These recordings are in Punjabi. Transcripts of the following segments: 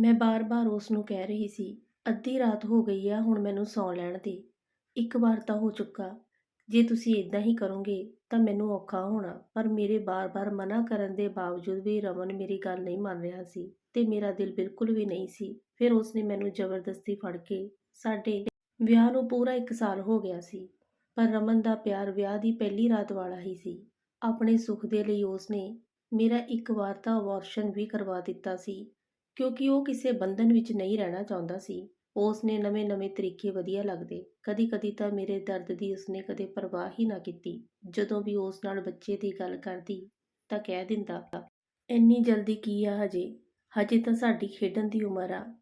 ਮੈਂ ਬਾਰ-ਬਾਰ ਉਸ ਨੂੰ ਕਹਿ ਰਹੀ ਸੀ, ਅੱਧੀ ਰਾਤ ਹੋ ਗਈ ਆ ਹੁਣ ਮੈਨੂੰ ਸੌਂ ਲੈਣ ਦੇ। ਇੱਕ ਵਾਰ ਤਾਂ ਹੋ ਚੁੱਕਾ, ਜੇ ਤੁਸੀਂ ਏਦਾਂ ਹੀ ਕਰੋਗੇ ਤਾਂ ਮੈਨੂੰ ਔਖਾ ਹੋਣਾ। ਪਰ ਮੇਰੇ ਬਾਰ-ਬਾਰ ਮਨ੍ਹਾ ਕਰਨ ਦੇ ਬਾਵਜੂਦ ਵੀ ਰਮਨ ਮੇਰੀ ਗੱਲ ਨਹੀਂ ਮੰਨ ਰਿਹਾ ਸੀ ਤੇ ਮੇਰਾ ਦਿਲ ਬਿਲਕੁਲ ਵੀ ਨਹੀਂ ਸੀ। ਫਿਰ ਉਸਨੇ ਮੈਨੂੰ ਜ਼ਬਰਦਸਤੀ ਫੜ ਕੇ ਸਾਡੇ ਵਿਆਹ ਨੂੰ ਪੂਰਾ ਇੱਕ ਸਾਲ ਹੋ ਗਿਆ ਸੀ। ਪਰ ਰਮਨ ਦਾ ਪਿਆਰ ਵਿਆਹ ਦੀ ਪਹਿਲੀ ਰਾਤ ਵਾਲਾ ਹੀ ਸੀ। ਆਪਣੇ ਸੁੱਖ ਦੇ ਲਈ ਉਸਨੇ ਮੇਰਾ ਇੱਕ ਵਾਰ ਤਾਂ ਅਬੋਰਸ਼ਨ ਵੀ ਕਰਵਾ ਦਿੱਤਾ ਸੀ ਕਿਉਂਕਿ ਉਹ ਕਿਸੇ ਬੰਧਨ ਵਿੱਚ ਨਹੀਂ ਰਹਿਣਾ ਚਾਹੁੰਦਾ ਸੀ। ਉਸਨੇ ਨਵੇਂ-ਨਵੇਂ ਤਰੀਕੇ ਵਧੀਆ ਲੱਗਦੇ। ਕਦੀ-ਕਦੀ ਤਾਂ ਮੇਰੇ ਦਰਦ ਦੀ ਉਸਨੇ ਕਦੇ ਪਰਵਾਹ ਹੀ ਨਾ ਕੀਤੀ। ਜਦੋਂ ਵੀ ਉਸ ਨਾਲ ਬੱਚੇ ਦੀ ਗੱਲ ਕਰਦੀ ਤਾਂ ਕਹਿ ਦਿੰਦਾ, ਇੰਨੀ ਜਲਦੀ ਕੀ ਆ ਹਜੇ, ਹਜੇ ਤਾਂ ਸਾਡੀ ਖੇਡਣ ਦੀ ਉਮਰ ਆ।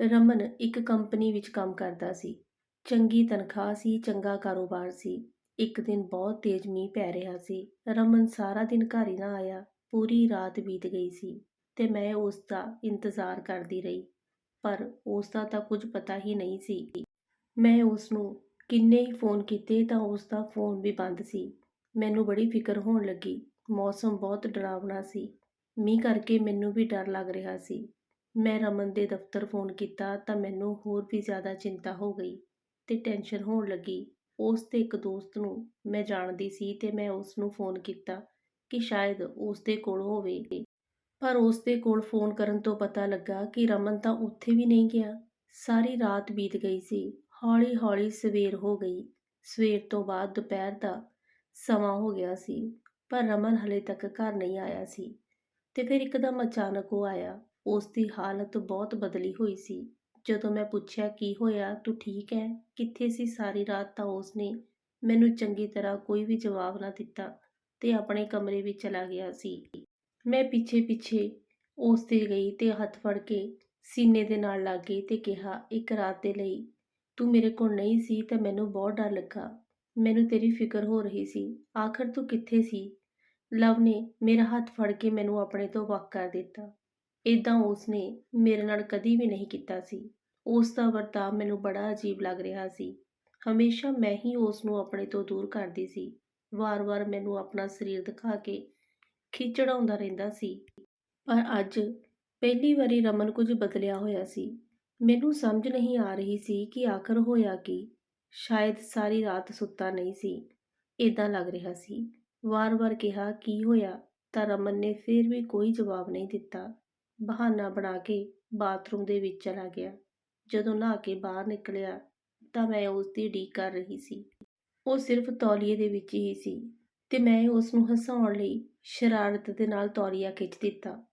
ਰਮਨ ਇੱਕ ਕੰਪਨੀ ਵਿੱਚ ਕੰਮ ਕਰਦਾ ਸੀ। ਚੰਗੀ ਤਨਖਾਹ ਸੀ, ਚੰਗਾ ਕਾਰੋਬਾਰ ਸੀ। ਇੱਕ ਦਿਨ ਬਹੁਤ ਤੇਜ਼ ਮੀਂਹ ਪੈ ਰਿਹਾ ਸੀ। ਰਮਨ ਸਾਰਾ ਦਿਨ ਘਰ ਹੀ ਨਾ ਆਇਆ। ਪੂਰੀ ਰਾਤ ਬੀਤ ਗਈ ਸੀ ਅਤੇ ਮੈਂ ਉਸ ਦਾ ਇੰਤਜ਼ਾਰ ਕਰਦੀ ਰਹੀ। ਪਰ ਉਸ ਦਾ ਤਾਂ ਕੁਝ ਪਤਾ ਹੀ ਨਹੀਂ ਸੀ। ਮੈਂ ਉਸ ਨੂੰ ਕਿੰਨੇ ਹੀ ਫੋਨ ਕੀਤੇ ਤਾਂ ਉਸ ਦਾ ਫੋਨ ਵੀ ਬੰਦ ਸੀ। ਮੈਨੂੰ ਬੜੀ ਫਿਕਰ ਹੋਣ ਲੱਗੀ। ਮੌਸਮ ਬਹੁਤ ਡਰਾਵਣਾ ਸੀ। ਮੀਂਹ ਕਰਕੇ ਮੈਨੂੰ ਵੀ ਡਰ ਲੱਗ ਰਿਹਾ ਸੀ। ਮੈਂ ਰਮਨ ਦੇ ਦਫ਼ਤਰ ਫੋਨ ਕੀਤਾ ਤਾਂ ਮੈਨੂੰ ਹੋਰ ਵੀ ਜ਼ਿਆਦਾ ਚਿੰਤਾ ਹੋ ਗਈ ਤੇ ਟੈਨਸ਼ਨ ਹੋਣ ਲੱਗੀ। ਉਸ ਦੇ ਇੱਕ ਦੋਸਤ ਨੂੰ ਮੈਂ ਜਾਣਦੀ ਸੀ ਤੇ ਮੈਂ ਉਸ ਨੂੰ ਫੋਨ ਕੀਤਾ ਕਿ ਸ਼ਾਇਦ ਉਸ ਦੇ ਕੋਲ ਹੋਵੇ। ਪਰ ਉਸ ਦੇ ਕੋਲ ਫੋਨ ਕਰਨ ਤੋਂ ਪਤਾ ਲੱਗਾ ਕਿ ਰਮਨ ਤਾਂ ਉੱਥੇ ਵੀ ਨਹੀਂ ਗਿਆ। ਸਾਰੀ ਰਾਤ ਬੀਤ ਗਈ ਸੀ। ਹੌਲੀ-ਹੌਲੀ ਸਵੇਰ ਹੋ ਗਈ। ਸਵੇਰ ਤੋਂ ਬਾਅਦ ਦੁਪਹਿਰ ਦਾ ਸਮਾਂ ਹੋ ਗਿਆ ਸੀ ਪਰ ਰਮਨ ਹਲੇ ਤੱਕ ਘਰ ਨਹੀਂ ਆਇਆ ਸੀ ਤੇ ਫਿਰ ਇੱਕਦਮ ਅਚਾਨਕ ਉਹ ਆਇਆ। ਉਸ ਦੀ ਹਾਲਤ ਬਹੁਤ ਬਦਲੀ ਹੋਈ ਸੀ। ਜਦੋਂ ਮੈਂ ਪੁੱਛਿਆ ਕੀ ਹੋਇਆ ਤੂੰ ਠੀਕ ਹੈ, ਕਿੱਥੇ ਸੀ ਸਾਰੀ ਰਾਤ ਤਾਂ ਉਸਨੇ ਮੈਨੂੰ ਚੰਗੀ ਤਰ੍ਹਾਂ ਕੋਈ ਵੀ ਜਵਾਬ ਨਾ ਦਿੱਤਾ ਤੇ ਆਪਣੇ ਕਮਰੇ ਵਿੱਚ ਚਲਾ ਗਿਆ ਸੀ। ਮੈਂ ਪਿੱਛੇ-ਪਿੱਛੇ ਉਸ ਦੇ ਗਈ ਤੇ ਹੱਥ ਫੜ ਕੇ ਸੀਨੇ ਦੇ ਨਾਲ ਲੱਗ ਗਈ ਤੇ ਕਿਹਾ, ਇੱਕ ਰਾਤ ਦੇ ਲਈ ਤੂੰ ਮੇਰੇ ਕੋਲ ਨਹੀਂ ਸੀ ਤਾਂ ਮੈਨੂੰ ਬਹੁਤ ਡਰ ਲੱਗਾ। ਮੈਨੂੰ ਤੇਰੀ ਫਿਕਰ ਹੋ ਰਹੀ ਸੀ। ਆਖਰ ਤੂੰ ਕਿੱਥੇ ਸੀ? ਲਵ ਨੇ ਮੇਰਾ ਹੱਥ ਫੜ ਕੇ ਮੈਨੂੰ ਆਪਣੇ ਤੋਂ ਵੱਖ ਕਰ ਦਿੱਤਾ। ਏਦਾਂ ਉਸਨੇ ਮੇਰੇ ਨਾਲ ਕਦੀ ਵੀ ਨਹੀਂ ਕੀਤਾ ਸੀ। ਉਸ ਦਾ ਵਰਤਾਅ ਮੈਨੂੰ ਬੜਾ ਅਜੀਬ ਲੱਗ ਰਿਹਾ ਸੀ। ਹਮੇਸ਼ਾ ਮੈਂ ਹੀ ਉਸ ਨੂੰ ਆਪਣੇ ਤੋਂ ਦੂਰ ਕਰਦੀ ਸੀ। ਵਾਰ-ਵਾਰ ਮੈਨੂੰ ਆਪਣਾ ਸਰੀਰ ਦਿਖਾ ਕੇ ਖਿੱਚ ਚੜਾਉਂਦਾ ਰਹਿੰਦਾ ਸੀ। ਪਰ ਅੱਜ ਪਹਿਲੀ ਵਾਰੀ ਰਮਨ ਕੁਝ ਬਦਲਿਆ ਹੋਇਆ ਸੀ। ਮੈਨੂੰ ਸਮਝ ਨਹੀਂ ਆ ਰਹੀ ਸੀ ਕਿ ਆਖਰ ਹੋਇਆ ਕੀ। ਸ਼ਾਇਦ ਸਾਰੀ ਰਾਤ ਸੁੱਤਾ ਨਹੀਂ ਸੀ, ਏਦਾਂ ਲੱਗ ਰਿਹਾ ਸੀ। ਵਾਰ-ਵਾਰ ਕਿਹਾ ਕੀ ਹੋਇਆ ਤਾਂ ਰਮਨ ਨੇ ਫਿਰ ਵੀ ਕੋਈ ਜਵਾਬ ਨਹੀਂ ਦਿੱਤਾ। ਬਹਾਨਾ ਬਣਾ ਕੇ ਬਾਥਰੂਮ ਦੇ ਵਿੱਚ ਚਲਾ ਗਿਆ। ਜਦੋਂ ਨਹਾ ਕੇ ਬਾਹਰ ਨਿਕਲਿਆ ਤਾਂ ਮੈਂ ਉਸ ਦੀ ਉਡੀਕ ਕਰ ਰਹੀ ਸੀ। ਉਹ ਸਿਰਫ ਤੌਲੀਏ ਦੇ ਵਿੱਚ ਹੀ ਸੀ ਤੇ ਮੈਂ ਉਸ ਨੂੰ ਹਸਾਉਣ ਲਈ ਸ਼ਰਾਰਤ ਦੇ ਨਾਲ ਤੌਲੀਆ ਖਿੱਚ ਦਿੱਤਾ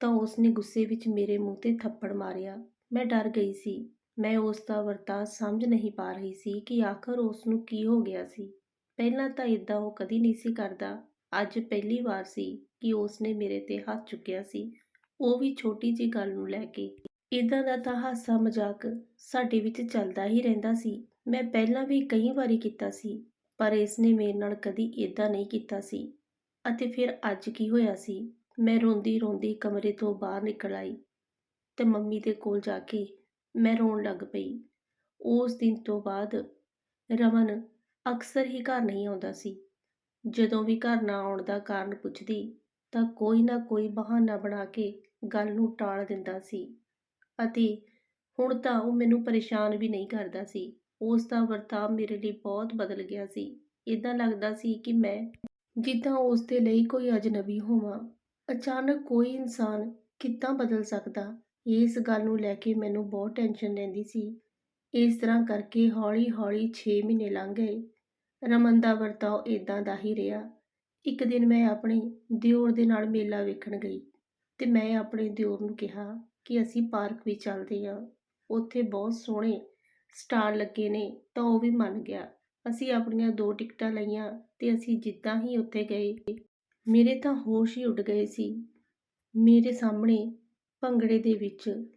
ਤਾਂ ਉਸਨੇ ਗੁੱਸੇ ਵਿੱਚ ਮੇਰੇ ਮੂੰਹ ਤੇ ਥੱਪੜ ਮਾਰਿਆ। ਮੈਂ ਡਰ ਗਈ ਸੀ। ਮੈਂ ਉਸ ਦਾ ਵਰਤਾਅ ਸਮਝ ਨਹੀਂ ਪਾ ਰਹੀ ਸੀ ਕਿ ਆਖਰ ਉਸ ਨੂੰ ਕੀ ਹੋ ਗਿਆ ਸੀ। ਪਹਿਲਾਂ ਤਾਂ ਏਦਾਂ ਉਹ ਕਦੀ ਨਹੀਂ ਸੀ ਕਰਦਾ। ਅੱਜ ਪਹਿਲੀ ਵਾਰ ਸੀ ਕਿ ਉਸਨੇ ਮੇਰੇ ਤੇ ਹੱਥ ਚੁੱਕਿਆ ਸੀ, ਉਹ ਵੀ ਛੋਟੀ ਜਿਹੀ ਗੱਲ ਨੂੰ ਲੈ ਕੇ। ਏਦਾਂ ਦਾ ਤਾਂ ਹਾਸਾ ਮਜ਼ਾਕ ਸਾਡੇ ਵਿੱਚ ਚੱਲਦਾ ਹੀ ਰਹਿੰਦਾ ਸੀ। ਮੈਂ ਪਹਿਲਾਂ ਵੀ ਕਈ ਵਾਰੀ ਕੀਤਾ ਸੀ ਪਰ ਇਸ ਨੇ ਮੇਰੇ ਨਾਲ ਕਦੀ ਏਦਾਂ ਨਹੀਂ ਕੀਤਾ ਸੀ। ਅਤੇ ਫਿਰ ਅੱਜ ਕੀ ਹੋਇਆ ਸੀ। ਮੈਂ ਰੋਂਦੀ-ਰੋਂਦੀ ਕਮਰੇ ਤੋਂ ਬਾਹਰ ਨਿਕਲ ਆਈ ਤੇ ਮੰਮੀ ਦੇ ਕੋਲ ਜਾ ਕੇ ਮੈਂ ਰੋਣ ਲੱਗ ਪਈ। ਉਸ ਦਿਨ ਤੋਂ ਬਾਅਦ ਰਮਨ ਅਕਸਰ ਹੀ ਘਰ ਨਹੀਂ ਆਉਂਦਾ ਸੀ। ਜਦੋਂ ਵੀ ਘਰ ਨਾ ਆਉਣ ਦਾ ਕਾਰਨ ਪੁੱਛਦੀ ਤਾਂ ਕੋਈ ਨਾ ਕੋਈ ਬਹਾਨਾ ਬਣਾ ਕੇ ਗੱਲ ਨੂੰ ਟਾਲ ਦਿੰਦਾ ਸੀ ਅਤੇ ਹੁਣ ਤਾਂ ਉਹ ਮੈਨੂੰ ਪਰੇਸ਼ਾਨ ਵੀ ਨਹੀਂ ਕਰਦਾ ਸੀ। ਉਸ ਦਾ ਵਰਤਾਅ ਮੇਰੇ ਲਈ ਬਹੁਤ ਬਦਲ ਗਿਆ ਸੀ। ਏਦਾਂ ਲੱਗਦਾ ਸੀ ਕਿ ਮੈਂ ਜਿੱਦਾਂ ਉਸ ਦੇ ਲਈ ਕੋਈ ਅਜਨਬੀ ਹੋਵਾਂ। ਅਚਾਨਕ ਕੋਈ ਇਨਸਾਨ ਕਿੱਦਾਂ ਬਦਲ ਸਕਦਾ, ਇਸ ਗੱਲ ਨੂੰ ਲੈ ਕੇ ਮੈਨੂੰ ਬਹੁਤ ਟੈਨਸ਼ਨ ਰਹਿੰਦੀ ਸੀ। ਇਸ ਤਰ੍ਹਾਂ ਕਰਕੇ ਹੌਲੀ-ਹੌਲੀ ਛੇ ਮਹੀਨੇ ਲੰਘ ਗਏ। ਰਮਨ ਦਾ ਵਰਤਾਓ ਏਦਾਂ ਦਾ ਹੀ ਰਿਹਾ। ਇੱਕ ਦਿਨ ਮੈਂ ਆਪਣੇ ਦਿਓਰ ਦੇ ਨਾਲ ਮੇਲਾ ਵੇਖਣ ਗਈ ਤੇ ਮੈਂ ਆਪਣੇ ਦਿਓਰ ਨੂੰ ਕਿਹਾ ਕਿ ਅਸੀਂ ਪਾਰਕ ਵਿੱਚ ਚੱਲਦੇ ਹਾਂ, ਉੱਥੇ ਬਹੁਤ ਸੋਹਣੇ ਸਟਾਲ ਲੱਗੇ ਨੇ ਤਾਂ ਉਹ ਵੀ ਮੰਨ ਗਿਆ। ਅਸੀਂ ਆਪਣੀਆਂ ਦੋ ਟਿਕਟਾਂ ਲਈਆਂ ਤੇ ਅਸੀਂ ਜਿੱਦਾਂ ਹੀ ਉੱਥੇ ਗਏ, ਮੇਰੇ ਤਾਂ ਹੋਸ਼ ਹੀ ਉੱਡ ਗਏ ਸੀ। ਮੇਰੇ ਸਾਹਮਣੇ ਭੰਗੜੇ ਦੇ ਵਿੱਚ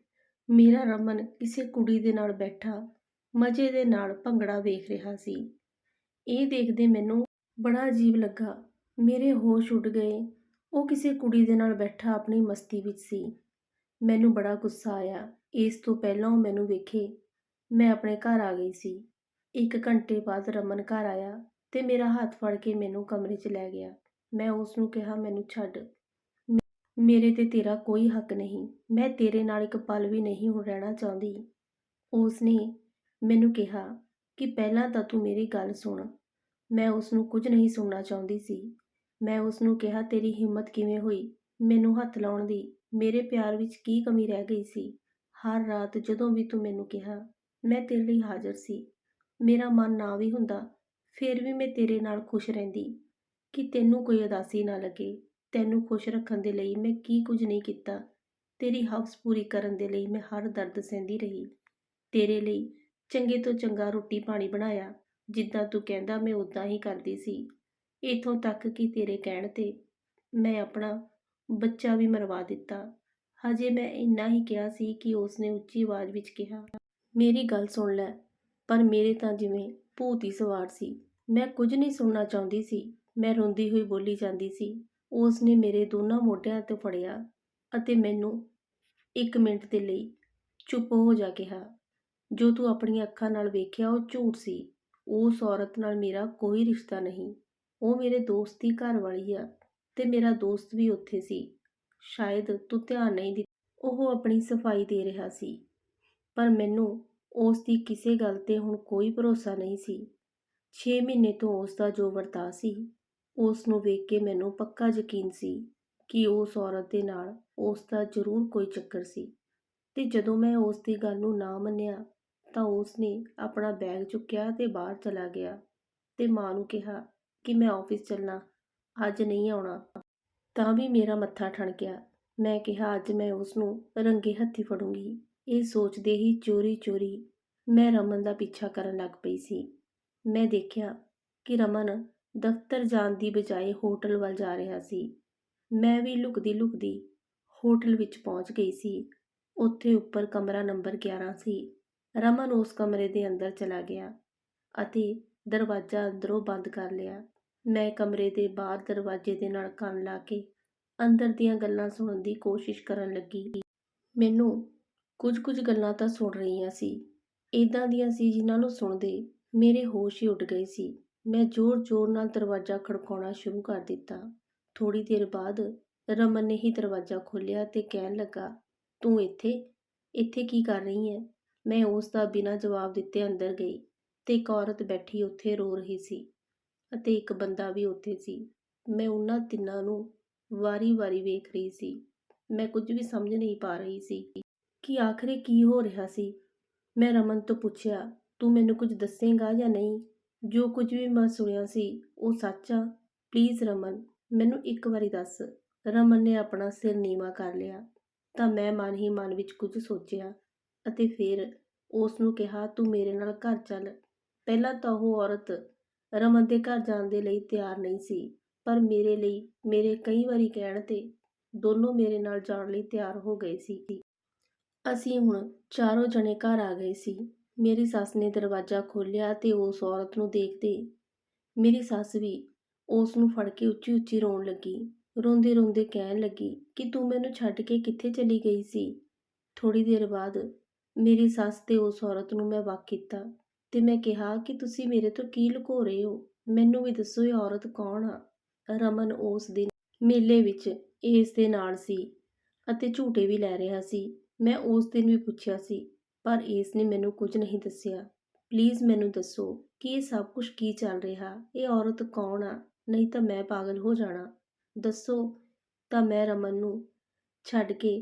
ਮੇਰਾ ਰਮਨ ਕਿਸੇ ਕੁੜੀ ਦੇ ਨਾਲ ਬੈਠਾ ਮਜ਼ੇ ਦੇ ਨਾਲ ਭੰਗੜਾ ਵੇਖ ਰਿਹਾ ਸੀ। ਇਹ ਦੇਖਦੇ ਮੈਨੂੰ ਬੜਾ ਅਜੀਬ ਲੱਗਾ। ਮੇਰੇ ਹੋਸ਼ ਉੱਡ ਗਏ। ਉਹ ਕਿਸੇ ਕੁੜੀ ਦੇ ਨਾਲ ਬੈਠਾ ਆਪਣੀ ਮਸਤੀ ਵਿੱਚ ਸੀ। ਮੈਨੂੰ ਬੜਾ ਗੁੱਸਾ ਆਇਆ। ਇਸ ਤੋਂ ਪਹਿਲਾਂ ਉਹ ਮੈਨੂੰ ਵੇਖੇ, ਮੈਂ ਆਪਣੇ ਘਰ ਆ ਗਈ ਸੀ। ਇੱਕ ਘੰਟੇ ਬਾਅਦ ਰਮਨ ਘਰ ਆਇਆ ਤੇ ਮੇਰਾ ਹੱਥ ਫੜ ਕੇ ਮੈਨੂੰ ਕਮਰੇ 'ਚ ਲੈ ਗਿਆ। ਮੈਂ ਉਸ ਨੂੰ ਕਿਹਾ, ਮੈਨੂੰ ਛੱਡ। ਮੇਰੇ ਤੇ ਤੇਰਾ ਕੋਈ ਹੱਕ ਨਹੀਂ। ਮੈਂ ਤੇਰੇ ਨਾਲ ਇੱਕ ਪਲ ਵੀ ਨਹੀਂ ਹੁਣ ਰਹਿਣਾ ਚਾਹੁੰਦੀ। ਉਸ ਨੇ ਮੈਨੂੰ ਕਿਹਾ ਕਿ ਪਹਿਲਾਂ ਤਾਂ ਤੂੰ ਮੇਰੀ ਗੱਲ ਸੁਣ। ਮੈਂ ਉਸ ਨੂੰ ਕੁਝ ਨਹੀਂ ਸੁਣਨਾ ਚਾਹੁੰਦੀ ਸੀ। ਮੈਂ ਉਸ ਨੂੰ ਕਿਹਾ, ਤੇਰੀ ਹਿੰਮਤ ਕਿਵੇਂ ਹੋਈ? ਮੈਨੂੰ ਹੱਥ ਲਾਉਣ ਦੀ? ਮੇਰੇ ਪਿਆਰ ਵਿੱਚ ਕੀ ਕਮੀ ਰਹਿ ਗਈ ਸੀ? ਹਰ ਰਾਤ ਜਦੋਂ ਵੀ ਤੂੰ ਮੈਨੂੰ ਕਿਹਾ ਮੈਂ ਤੇਰੇ ਲਈ ਹਾਜ਼ਰ ਸੀ। ਮੇਰਾ ਮਨ ਨਾ ਵੀ ਹੁੰਦਾ, ਫਿਰ ਵੀ ਮੈਂ ਤੇਰੇ ਨਾਲ ਖੁਸ਼ ਰਹਿੰਦੀ। ਕਿ ਤੈਨੂੰ ਕੋਈ ਉਦਾਸੀ ਨਾ ਲੱਗੇ, ਤੈਨੂੰ ਖੁਸ਼ ਰੱਖਣ ਦੇ ਲਈ ਮੈਂ ਕੀ ਕੁਝ ਨਹੀਂ ਕੀਤਾ। ਤੇਰੀ ਹਵਸ ਪੂਰੀ ਕਰਨ ਦੇ ਲਈ ਮੈਂ ਹਰ ਦਰਦ ਸਹਿੰਦੀ ਰਹੀ। ਤੇਰੇ ਲਈ ਚੰਗੇ ਤੋਂ ਚੰਗਾ ਰੋਟੀ ਪਾਣੀ ਬਣਾਇਆ, ਜਿੱਦਾਂ ਤੂੰ ਕਹਿੰਦਾ ਮੈਂ ਉਦਾਂ ਹੀ ਕਰਦੀ ਸੀ। ਇਥੋਂ ਤੱਕ ਕਿ ਤੇਰੇ ਕਹਿਣ ਤੇ ਮੈਂ ਆਪਣਾ ਬੱਚਾ ਵੀ ਮਰਵਾ ਦਿੱਤਾ। ਹਜੇ ਮੈਂ ਇੰਨਾ ਹੀ ਕਿਹਾ ਸੀ ਕਿ ਉਸਨੇ ਉੱਚੀ ਆਵਾਜ਼ ਵਿੱਚ ਕਿਹਾ ਮੇਰੀ ਗੱਲ ਸੁਣ ਲੈ। ਪਰ ਮੇਰੇ ਤਾਂ ਜਿਵੇਂ ਭੂਤ ਹੀ ਸਵਾਰ ਸੀ। ਮੈਂ ਕੁਝ ਨਹੀਂ ਸੁਣਨਾ ਚਾਹੁੰਦੀ ਸੀ। ਮੈਂ ਰੋਂਦੀ ਹੋਈ ਬੋਲੀ ਜਾਂਦੀ ਸੀ। ਉਸ ਨੇ ਮੇਰੇ ਦੋਨਾਂ ਮੋਢਿਆਂ ਤੇ ਫੜਿਆ ਅਤੇ ਮੈਨੂੰ ਇੱਕ ਮਿੰਟ ਦੇ ਲਈ ਚੁੱਪ ਹੋ ਜਾ ਕਿਹਾ। ਜੋ ਤੂੰ ਆਪਣੀਆਂ ਅੱਖਾਂ ਨਾਲ ਵੇਖਿਆ ਉਹ ਝੂਠ ਸੀ। ਉਸ ਔਰਤ ਨਾਲ ਮੇਰਾ ਕੋਈ ਰਿਸ਼ਤਾ ਨਹੀਂ। ਉਹ ਮੇਰੇ ਦੋਸਤ ਦੀ ਘਰ ਵਾਲੀ ਆ ਤੇ ਮੇਰਾ ਦੋਸਤ ਵੀ ਉੱਥੇ ਸੀ। ਸ਼ਾਇਦ ਤੂੰ ਧਿਆਨ ਨਹੀਂ ਦਿੱਤਾ। ਉਹ ਆਪਣੀ ਸਫ਼ਾਈ ਦੇ ਰਿਹਾ ਸੀ। ਪਰ ਮੈਨੂੰ ਉਸ ਦੀ ਕਿਸੇ ਗੱਲ ਤੇ ਹੁਣ ਕੋਈ ਭਰੋਸਾ ਨਹੀਂ ਸੀ। 6 ਮਹੀਨੇ ਤੋਂ ਉਸ ਦਾ ਜੋ ਵਰਤਾਅ ਸੀ, ਉਸ ਨੂੰ ਵੇਖ ਕੇ ਮੈਨੂੰ ਪੱਕਾ ਯਕੀਨ ਸੀ ਕਿ ਉਸ ਔਰਤ ਦੇ ਨਾਲ ਉਸ ਦਾ ਜ਼ਰੂਰ ਕੋਈ ਚੱਕਰ ਸੀ। ਤੇ ਜਦੋਂ ਮੈਂ ਉਸ ਦੀ ਗੱਲ ਨੂੰ ਨਾ ਮੰਨਿਆ, ਤਾਂ ਉਸ ਨੇ ਆਪਣਾ ਬੈਗ ਚੁੱਕਿਆ ਤੇ ਬਾਹਰ ਚਲਾ ਗਿਆ ਤੇ ਮਾਂ ਨੂੰ ਕਿਹਾ ਕਿ ਮੈਂ ਆਫਿਸ ਚੱਲਣਾ, ਅੱਜ ਨਹੀਂ ਆਉਣਾ। ਤਾਂ ਵੀ ਮੇਰਾ ਮੱਥਾ ਠਣਕਿਆ। ਮੈਂ ਕਿਹਾ, ਅੱਜ ਮੈਂ ਉਸ ਨੂੰ ਰੰਗੇ ਹੱਥੀ ਫੜੂੰਗੀ। ਇਹ ਸੋਚਦੇ ਹੀ ਚੋਰੀ ਚੋਰੀ ਮੈਂ ਰਮਨ ਦਾ ਪਿੱਛਾ ਕਰਨ ਲੱਗ ਪਈ ਸੀ। ਮੈਂ ਦੇਖਿਆ ਕਿ ਰਮਨ ਦਫ਼ਤਰ ਜਾਣ ਦੀ ਬਜਾਏ ਹੋਟਲ ਵੱਲ ਜਾ ਰਿਹਾ ਸੀ। ਮੈਂ ਵੀ ਲੁਕਦੀ ਲੁਕਦੀ ਹੋਟਲ ਵਿੱਚ ਪਹੁੰਚ ਗਈ ਸੀ। ਉੱਥੇ ਉੱਪਰ ਕਮਰਾ ਨੰਬਰ 11 ਸੀ। ਰਮਨ ਉਸ ਕਮਰੇ ਦੇ ਅੰਦਰ ਚਲਾ ਗਿਆ ਅਤੇ ਦਰਵਾਜ਼ਾ ਅੰਦਰੋਂ ਬੰਦ ਕਰ ਲਿਆ। ਮੈਂ ਕਮਰੇ ਦੇ ਬਾਹਰ ਦਰਵਾਜ਼ੇ ਦੇ ਨਾਲ ਕੰਨ ਲਾ ਕੇ ਅੰਦਰ ਦੀਆਂ ਗੱਲਾਂ ਸੁਣਨ ਦੀ ਕੋਸ਼ਿਸ਼ ਕਰਨ ਲੱਗੀ। ਮੈਨੂੰ ਕੁਝ ਕੁਝ ਗੱਲਾਂ ਤਾਂ ਸੁਣ ਰਹੀਆਂ ਸੀ। ਇਦਾਂ ਦੀਆਂ ਸੀ ਜਿਨ੍ਹਾਂ ਨੂੰ ਸੁਣਦੇ ਮੇਰੇ ਹੋਸ਼ ਹੀ ਉੱਡ ਗਏ ਸੀ। ਮੈਂ ਜ਼ੋਰ-ਜ਼ੋਰ ਨਾਲ ਦਰਵਾਜ਼ਾ ਖੜਕਾਉਣਾ ਸ਼ੁਰੂ ਕਰ ਦਿੱਤਾ। ਥੋੜੀ ਦੇਰ ਬਾਅਦ ਰਮਨ ਨੇ ਹੀ ਦਰਵਾਜ਼ਾ ਖੋਲ੍ਹਿਆ ਤੇ ਕਹਿਣ ਲੱਗਾ, ਤੂੰ ਇੱਥੇ? ਇੱਥੇ ਕੀ ਕਰ ਰਹੀ ਹੈ ਮੈਂ ਉਸ ਦਾ ਬਿਨਾਂ ਜਵਾਬ ਦਿੱਤੇ ਅੰਦਰ ਗਈ ਤੇ ਇੱਕ ਔਰਤ ਬੈਠੀ ਉੱਥੇ ਰੋ ਰਹੀ ਸੀ ਅਤੇ ਇੱਕ ਬੰਦਾ ਵੀ ਉੱਥੇ ਸੀ। ਮੈਂ ਉਹਨਾਂ ਤਿੰਨਾਂ ਨੂੰ ਵਾਰੀ-ਵਾਰੀ ਵੇਖ ਰਹੀ ਸੀ। ਮੈਂ ਕੁਝ ਵੀ ਸਮਝ ਨਹੀਂ ਪਾ ਰਹੀ ਸੀ। ਕਿ ਆਖਰੇ ਕੀ ਹੋ ਰਿਹਾ ਸੀ? ਮੈਂ ਰਮਨ ਤੋਂ ਪੁੱਛਿਆ, ਤੂੰ ਮੈਨੂੰ ਕੁਝ ਦੱਸੇਂਗਾ ਜਾਂ ਨਹੀਂ? ਜੋ ਕੁਝ ਵੀ ਮੈਂ ਸੁਣਿਆ ਸੀ, ਉਹ ਸੱਚ ਆ। ਪਲੀਜ਼ ਰਮਨ, ਮੈਨੂੰ ਇੱਕ ਵਾਰੀ ਦੱਸ। ਰਮਨ ਨੇ ਆਪਣਾ ਸਿਰ ਨੀਵਾ ਕਰ ਲਿਆ, ਤਾਂ ਮੈਂ ਮਨ ਹੀ ਮਨ ਵਿੱਚ ਕੁਝ ਸੋਚਿਆ ਅਤੇ ਫਿਰ ਉਸ ਨੂੰ ਕਿਹਾ, ਤੂੰ ਮੇਰੇ ਨਾਲ ਘਰ ਚੱਲ। ਪਹਿਲਾਂ ਤਾਂ ਉਹ ਔਰਤ ਰਮਨ ਦੇ ਘਰ ਜਾਣ ਦੇ ਲਈ ਤਿਆਰ ਨਹੀਂ ਸੀ, ਪਰ ਮੇਰੇ ਲਈ, ਮੇਰੇ ਕਈ ਵਾਰੀ ਕਹਿਣ ਤੇ ਦੋਨੋਂ ਮੇਰੇ ਨਾਲ ਜਾਣ ਲਈ ਤਿਆਰ ਹੋ ਗਏ ਸੀ। ਅਸੀਂ ਹੁਣ ਚਾਰੋਂ ਜਣੇ ਘਰ ਆ ਗਏ ਸੀ। ਮੇਰੀ ਸੱਸ ਨੇ ਦਰਵਾਜ਼ਾ ਖੋਲ੍ਹਿਆ ਤੇ ਉਸ ਔਰਤ ਨੂੰ ਦੇਖਦੇ ਮੇਰੀ ਸੱਸ ਵੀ ਉਸ ਨੂੰ ਫੜ ਕੇ ਉੱਚੀ ਉੱਚੀ ਰੋਣ ਲੱਗੀ। ਰੋਂਦੇ ਰੋਂਦੇ ਕਹਿਣ ਲੱਗੀ ਕਿ ਤੂੰ ਮੈਨੂੰ ਛੱਡ ਕੇ ਕਿੱਥੇ ਚਲੀ ਗਈ ਸੀ? ਥੋੜੀ ਦੇਰ ਬਾਅਦ ਮੇਰੀ ਸੱਸ ਤੇ ਉਸ ਔਰਤ ਨੂੰ ਮੈਂ ਵਾਕ ਕੀਤਾ ਤੇ ਮੈਂ ਕਿਹਾ ਕਿ ਤੁਸੀਂ ਮੇਰੇ ਤੋਂ ਕੀ ਲੁਕੋ ਰਹੇ ਹੋ? ਮੈਨੂੰ ਵੀ ਦੱਸੋ ਇਹ ਔਰਤ ਕੌਣ ਆ? ਰਮਨ ਉਸ ਦਿਨ ਮੇਲੇ ਵਿੱਚ ਇਸ ਦੇ ਨਾਲ ਸੀ ਅਤੇ ਝੂਟੇ ਵੀ ਲੈ ਰਿਹਾ ਸੀ। ਮੈਂ ਉਸ ਦਿਨ ਵੀ ਪੁੱਛਿਆ ਸੀ, ਪਰ ਇਸ ਨੇ ਮੈਨੂੰ ਕੁਝ ਨਹੀਂ ਦੱਸਿਆ। ਪਲੀਜ਼ ਮੈਨੂੰ ਦੱਸੋ ਕਿ ਇਹ ਸਭ ਕੁਝ ਕੀ ਚੱਲ ਰਿਹਾ? ਇਹ ਔਰਤ ਕੌਣ ਆ? ਨਹੀਂ ਤਾਂ ਮੈਂ ਪਾਗਲ ਹੋ ਜਾਣਾ। ਦੱਸੋ ਤਾਂ ਮੈਂ ਰਮਨ ਨੂੰ ਛੱਡ ਕੇ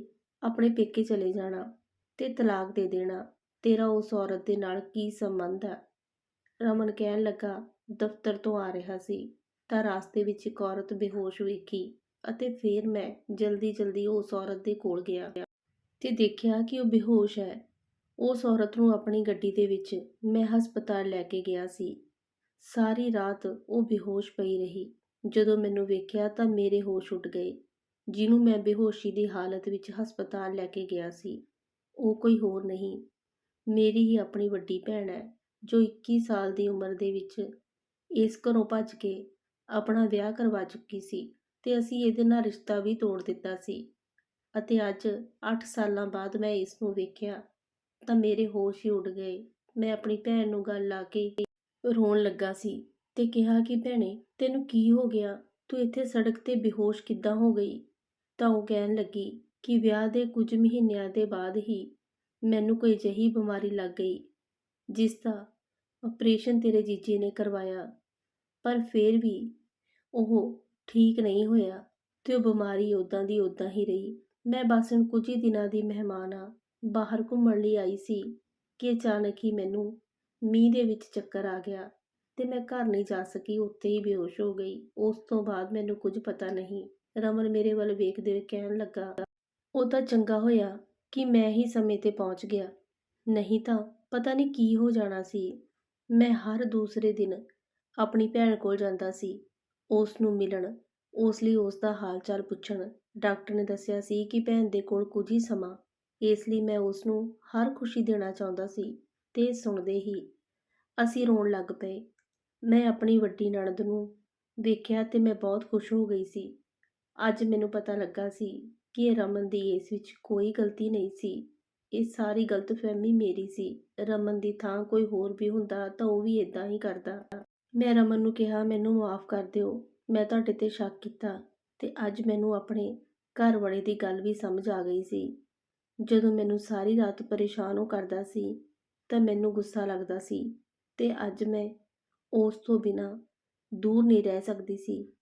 ਆਪਣੇ ਪੇਕੇ ਚਲੇ ਜਾਣਾ ਤੇ ਤਲਾਕ ਦੇ ਦੇਣਾ। ਤੇਰਾ ਉਸ ਔਰਤ ਦੇ ਨਾਲ ਕੀ ਸੰਬੰਧ ਹੈ ਰਮਨ ਕਹਿਣ ਲੱਗਾ, ਦਫ਼ਤਰ ਤੋਂ ਆ ਰਿਹਾ ਸੀ, ਤਾਂ ਰਾਸਤੇ ਵਿੱਚ ਇੱਕ ਔਰਤ ਬੇਹੋਸ਼ ਵੇਖੀ ਅਤੇ ਫਿਰ ਮੈਂ ਜਲਦੀ ਜਲਦੀ ਉਸ ਔਰਤ ਦੇ ਕੋਲ ਗਿਆ। ਤੇ ਦੇਖਿਆ ਕਿ ਉਹ ਬੇਹੋਸ਼ ਹੈ। ਉਸ ਔਰਤ ਨੂੰ ਆਪਣੀ ਗੱਡੀ ਦੇ ਵਿੱਚ ਮੈਂ ਹਸਪਤਾਲ ਲੈ ਕੇ ਗਿਆ ਸੀ। ਸਾਰੀ ਰਾਤ ਉਹ ਬੇਹੋਸ਼ ਪਈ ਰਹੀ। ਜਦੋਂ ਮੈਨੂੰ ਵੇਖਿਆ ਤਾਂ ਮੇਰੇ ਹੋਸ਼ ਉੱਡ ਗਏ, ਜਿਹਨੂੰ ਮੈਂ ਬੇਹੋਸ਼ੀ ਦੀ ਹਾਲਤ ਵਿੱਚ ਹਸਪਤਾਲ ਲੈ ਕੇ ਗਿਆ ਸੀ। ਉਹ ਕੋਈ ਹੋਰ ਨਹੀਂ। ਮੇਰੀ ਹੀ ਆਪਣੀ ਵੱਡੀ ਭੈਣ ਹੈ, ਜੋ 21 ਸਾਲ ਦੀ ਉਮਰ ਦੇ ਵਿੱਚ ਇਸ ਘਰੋਂ ਭੱਜ ਕੇ ਆਪਣਾ ਵਿਆਹ ਕਰਵਾ ਚੁੱਕੀ ਸੀ ਤੇ ਅਸੀਂ ਇਹਦੇ ਨਾਲ ਰਿਸ਼ਤਾ ਵੀ ਤੋੜ ਦਿੱਤਾ ਸੀ। ਅਤੇ ਅੱਜ 8 ਸਾਲਾਂ ਬਾਅਦ ਮੈਂ ਇਸ ਨੂੰ ਵੇਖਿਆ ਤਾਂ ਮੇਰੇ ਹੋਸ਼ ਹੀ ਉੱਡ ਗਏ। ਮੈਂ ਆਪਣੀ ਭੈਣ ਨੂੰ ਗੱਲ ਲਾ ਕੇ ਰੋਣ ਲੱਗਾ ਸੀ ਤੇ ਕਿਹਾ ਕਿ, ਭੈਣੇ, ਤੈਨੂੰ ਕੀ ਹੋ ਗਿਆ? ਤੂੰ ਇੱਥੇ ਸੜਕ ਤੇ ਬੇਹੋਸ਼ ਕਿੱਦਾਂ ਹੋ ਗਈ? ਤਾਂ ਉਹ ਕਹਿਣ ਲੱਗੀ ਕਿ ਵਿਆਹ ਦੇ ਕੁਝ ਮਹੀਨਿਆਂ ਦੇ ਬਾਅਦ ਹੀ ਮੈਨੂੰ ਕੋਈ ਅਜਿਹੀ ਬਿਮਾਰੀ ਲੱਗ ਗਈ, ਜਿਸ ਦਾ ਆਪਰੇਸ਼ਨ ਤੇਰੇ ਜੀਜੇ ਨੇ ਕਰਵਾਇਆ। ਪਰ ਫਿਰ ਵੀ ਉਹ ਠੀਕ ਨਹੀਂ ਹੋਇਆ ਤੇ ਉਹ ਬਿਮਾਰੀ ਉਦਾਂ ਦੀ ਉਦਾਂ ਹੀ ਰਹੀ। ਮੈਂ ਬਸ ਹੁਣ ਕੁਝ ਹੀ ਦਿਨਾਂ ਦੀ ਮਹਿਮਾਨ ਆ। ਬਾਹਰ ਘੁੰਮਣ ਲਈ ਆਈ ਸੀ ਕਿ ਅਚਾਨਕ ਹੀ ਮੈਨੂੰ ਮੀਂਹ ਦੇ ਵਿੱਚ ਚੱਕਰ ਆ ਗਿਆ ਤੇ ਮੈਂ ਘਰ ਨਹੀਂ ਜਾ ਸਕੀ, ਉੱਥੇ ਹੀ ਬੇਹੋਸ਼ ਹੋ ਗਈ। ਉਸ ਤੋਂ ਬਾਅਦ ਮੈਨੂੰ ਕੁਝ ਪਤਾ ਨਹੀਂ। ਰਮਨ ਮੇਰੇ ਵੱਲ ਵੇਖਦੇ ਹੋਏ ਕਹਿਣ ਲੱਗਾ, ਉਹ ਤਾਂ ਚੰਗਾ ਹੋਇਆ ਕਿ ਮੈਂ ਹੀ ਸਮੇਂ ਤੇ ਪਹੁੰਚ ਗਿਆ। ਨਹੀਂ ਤਾਂ ਪਤਾ ਨਹੀਂ ਕੀ ਹੋ ਜਾਣਾ ਸੀ। ਮੈਂ ਹਰ ਦੂਸਰੇ ਦਿਨ ਆਪਣੀ ਭੈਣ ਕੋਲ ਜਾਂਦਾ ਸੀ। ਉਸ ਨੂੰ ਮਿਲਣ, ਉਸ ਲਈ ਉਸ ਦਾ ਹਾਲ ਚਾਲ ਪੁੱਛਣ ਡਾਕਟਰ ਨੇ ਦੱਸਿਆ ਸੀ ਕਿ ਭੈਣ ਦੇ ਕੋਲ ਕੁਝ ਹੀ ਸਮਾਂ, ਇਸ ਲਈ ਮੈਂ ਉਸ ਨੂੰ ਹਰ ਖੁਸ਼ੀ ਦੇਣਾ ਚਾਹੁੰਦਾ ਸੀ ਤੇ ਸੁਣਦੇ ਹੀ ਅਸੀਂ ਰੋਣ ਲੱਗ ਪਏ। ਮੈਂ ਆਪਣੀ ਵੱਡੀ ਨਣਦ ਨੂੰ ਵੇਖਿਆ ਤੇ ਮੈਂ ਬਹੁਤ ਖੁਸ਼ ਹੋ ਗਈ ਸੀ। ਅੱਜ ਮੈਨੂੰ ਪਤਾ ਲੱਗਾ ਸੀ ਕਿ ਰਮਨ ਦੀ ਇਸ ਵਿੱਚ ਕੋਈ ਗਲਤੀ ਨਹੀਂ ਸੀ। ਇਹ ਸਾਰੀ ਗਲਤਫਹਿਮੀ ਮੇਰੀ ਸੀ। ਰਮਨ ਦੀ ਥਾਂ ਕੋਈ ਹੋਰ ਵੀ ਹੁੰਦਾ ਤਾਂ ਉਹ ਵੀ ਇਦਾਂ ਹੀ ਕਰਦਾ। ਮੈਂ ਰਮਨ ਨੂੰ ਕਿਹਾ, ਮੈਨੂੰ ਮਾਫ ਕਰ ਦਿਓ। ਮੈਂ ਤੁਹਾਡੇ ਤੇ ਸ਼ੱਕ ਕੀਤਾ। ਅਤੇ ਅੱਜ ਮੈਨੂੰ ਆਪਣੇ ਘਰ ਵਾਲੇ ਦੀ ਗੱਲ ਵੀ ਸਮਝ ਆ ਗਈ ਸੀ। ਜਦੋਂ ਮੈਨੂੰ ਸਾਰੀ ਰਾਤ ਪਰੇਸ਼ਾਨ ਉਹ ਕਰਦਾ ਸੀ, ਤਾਂ ਮੈਨੂੰ ਗੁੱਸਾ ਲੱਗਦਾ ਸੀ ਅਤੇ ਅੱਜ ਮੈਂ ਉਸ ਤੋਂ ਬਿਨਾਂ ਦੂਰ ਨਹੀਂ ਰਹਿ ਸਕਦੀ ਸੀ।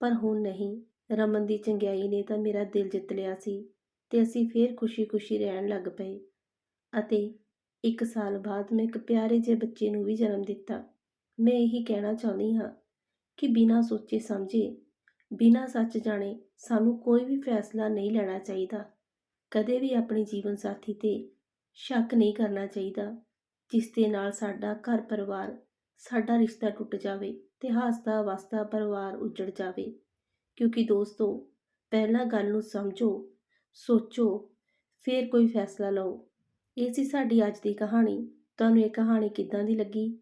ਪਰ ਹੁਣ ਨਹੀਂ, ਰਮਨ ਦੀ ਚੰਗਿਆਈ ਨੇ ਤਾਂ ਮੇਰਾ ਦਿਲ ਜਿੱਤ ਲਿਆ ਸੀ ਤੇ ਅਸੀਂ ਫੇਰ ਖੁਸ਼ੀ-ਖੁਸ਼ੀ ਰਹਿਣ ਲੱਗ ਪਏ ਅਤੇ ਇੱਕ ਸਾਲ ਬਾਅਦ ਮੈਂ ਇੱਕ ਪਿਆਰੇ ਜਿਹੇ ਬੱਚੇ ਨੂੰ ਵੀ ਜਨਮ ਦਿੱਤਾ। ਮੈਂ ਇਹੀ ਕਹਿਣਾ ਚਾਹੁੰਦੀ ਹਾਂ ਕਿ ਬਿਨਾਂ ਸੋਚੇ ਸਮਝੇ ਬਿਨਾਂ ਸੱਚ ਜਾਣੇ ਸਾਨੂੰ ਕੋਈ ਵੀ ਫੈਸਲਾ ਨਹੀਂ ਲੈਣਾ ਚਾਹੀਦਾ। ਕਦੇ ਵੀ ਆਪਣੇ ਜੀਵਨ ਸਾਥੀ ਤੇ ਸ਼ੱਕ ਨਹੀਂ ਕਰਨਾ ਚਾਹੀਦਾ, ਜਿਸ ਦੇ ਨਾਲ ਸਾਡਾ ਘਰ ਪਰਿਵਾਰ ਸਾਡਾ ਰਿਸ਼ਤਾ ਟੁੱਟ ਜਾਵੇ ਤੇ ਹੱਸਦਾ ਵਸਦਾ ਪਰਿਵਾਰ ਉੱਜੜ ਜਾਵੇ। ਕਿਉਂਕਿ ਦੋਸਤੋ, ਪਹਿਲਾਂ ਗੱਲ ਨੂੰ ਸਮਝੋ, ਸੋਚੋ, ਫਿਰ ਕੋਈ ਫੈਸਲਾ ਲਓ। ਇਹ ਸੀ ਸਾਡੀ ਅੱਜ ਦੀ ਕਹਾਣੀ। ਤੁਹਾਨੂੰ ਇਹ ਕਹਾਣੀ ਕਿੱਦਾਂ ਦੀ ਲੱਗੀ?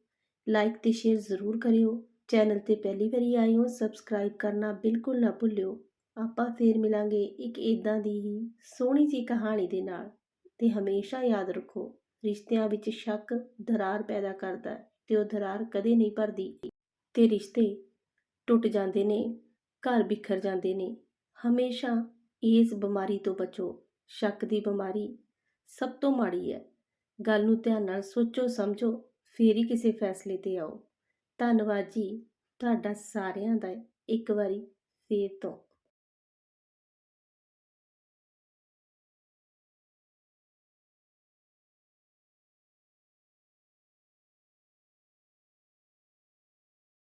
ਲਾਈਕ ਤੇ ਸ਼ੇਅਰ ਜ਼ਰੂਰ ਕਰਿਓ। ਚੈਨਲ ਤੇ ਪਹਿਲੀ ਵਾਰੀ ਆਏ ਹੋ ਸਬਸਕ੍ਰਾਈਬ ਕਰਨਾ ਬਿਲਕੁਲ ਨਾ ਭੁੱਲਿਓ। ਆਪਾਂ ਫੇਰ ਮਿਲਾਂਗੇ ਇੱਕ ਇਦਾਂ ਦੀ ਹੀ ਸੋਹਣੀ ਜੀ ਕਹਾਣੀ ਦੇ ਨਾਲ। ਤੇ ਹਮੇਸ਼ਾ ਯਾਦ ਰੱਖੋ, ਰਿਸ਼ਤਿਆਂ ਵਿੱਚ ਸ਼ੱਕ, ਦਰਾਰ ਪੈਦਾ ਕਰਦਾ ਹੈ ਤੇ ਉਹ ਦਰਾਰ ਕਦੇ ਨਹੀਂ ਭਰਦੀ। ਤੇ ਰਿਸ਼ਤੇ ਟੁੱਟ ਜਾਂਦੇ ਨੇ, ਘਰ ਬਿਖਰ ਜਾਂਦੇ ਨੇ। ਹਮੇਸ਼ਾ ਇਸ ਬਿਮਾਰੀ ਤੋਂ ਬਚੋ। ਸ਼ੱਕ ਦੀ ਬਿਮਾਰੀ ਸਭ ਤੋਂ ਮਾੜੀ ਹੈ। ਗੱਲ ਨੂੰ ਧਿਆਨ ਨਾਲ ਸੋਚੋ, ਸਮਝੋ, ਫੇਰ ਹੀ ਕਿਸੇ ਫੈਸਲੇ ਤੇ ਆਓ। ਧੰਨਵਾਦ ਜੀ ਤੁਹਾਡਾ ਸਾਰਿਆਂ ਦਾ ਇੱਕ ਵਾਰੀ ਫਿਰ ਤੋਂ।